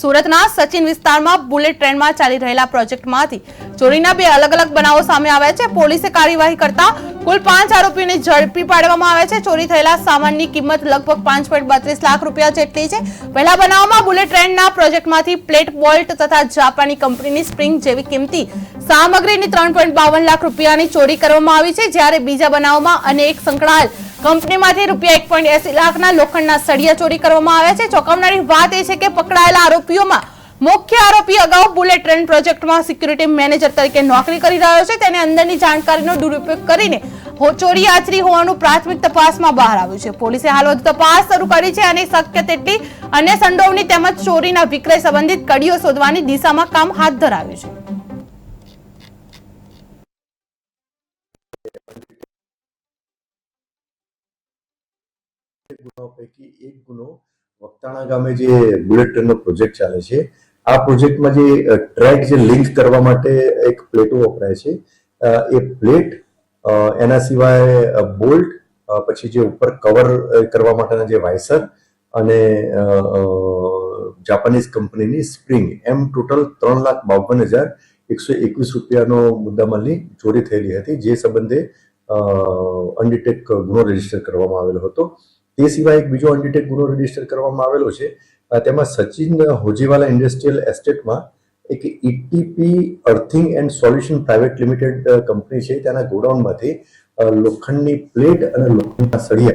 સુરતના સચિન વિસ્તારમાં બુલેટ ટ્રેનમાં ચાલી રહેલા પ્રોજેક્ટમાંથી ચોરીના બે અલગ અલગ બનાવો સામે આવ્યા છે. પોલીસે કાર્યવાહી કરતા કુલ પાંચ આરોપીને ઝડપી પાડવામાં આવ્યા છે. ચોરી થયેલા સામાનની કિંમત લગભગ પાંચ પોઈન્ટ બત્રીસ લાખ રૂપિયા જેટલી છે. પહેલા બનાવમાં બુલેટ ટ્રેનના પ્રોજેક્ટમાંથી પ્લેટ બોલ્ટ તથા જાપાની કંપનીની સ્પ્રિંગ જેવી કિંમતી સામગ્રીની ત્રણ પોઈન્ટ બાવન લાખ રૂપિયાની ચોરી કરવામાં આવી છે. જ્યારે બીજા બનાવમાં અનેક સંકળાયેલ કંપનીમાંથી રૂપિયા એક પોઈન્ટ એસી લાખના લોખંડના સળિયા ચોરી કરવામાં આવ્યા છે. ચોંકાવનારી વાત એ છે કે પકડાયેલા આરોપીઓમાં મુખ્ય આરોપી અગાઉ બુલેટ ટ્રેન પ્રોજેક્ટમાં સિક્યુરિટી મેનેજર તરીકે નોકરી કરી રહ્યો છે. તેને અંદરની જાણકારીનો દુરુપયોગ કરીને ચોરી આચરી હોવાનું પ્રાથમિક તપાસમાં બહાર આવ્યું છે. પોલીસે હાલ વધુ તપાસ શરૂ કરી છે અને શક્ય તેટલી અન્ય સંડોવણી તેમજ ચોરીના વિક્રય સંબંધિત કડીઓ શોધવાની દિશામાં કામ હાથ ધરાવ્યું છે. ગુનાઓ પૈકી એક ગુનો વક્તાણા ગામે જે બુલેટ ટ્રેનનો પ્રોજેક્ટ ચાલે છે. આ પ્રોજેક્ટમાં જે ટ્રેક જે લિંક કરવા માટે એક પ્લેટો વપરાય છે. એ પ્લેટ એના સિવાય બોલ્ટ પછી જે ઉપર કવર કરવા માટેના જે વાયસર અને જાપાનીઝ કંપનીની સ્પ્રિંગ, એમ ટોટલ ત્રણ લાખ બાવન હજાર એકસો એકવીસ રૂપિયાનો મુદ્દામાલની ચોરી થયેલી હતી, જે સંબંધે અનડિટેક ગુનો રજિસ્ટર કરવામાં આવેલો હતો. તે સિવાય એક બીજો અનડિટેક ગુનો રજિસ્ટર કરવામાં આવેલો છે. તેમાં સચિન હોજીવાલા ઇન્ડસ્ટ્રીયલ એસ્ટેટમાં એક ETP earthing and solution private limited company છે. તેના ગોડાઉનમાંથી લોખંડની પ્લેટ અને લોખંડના સળિયા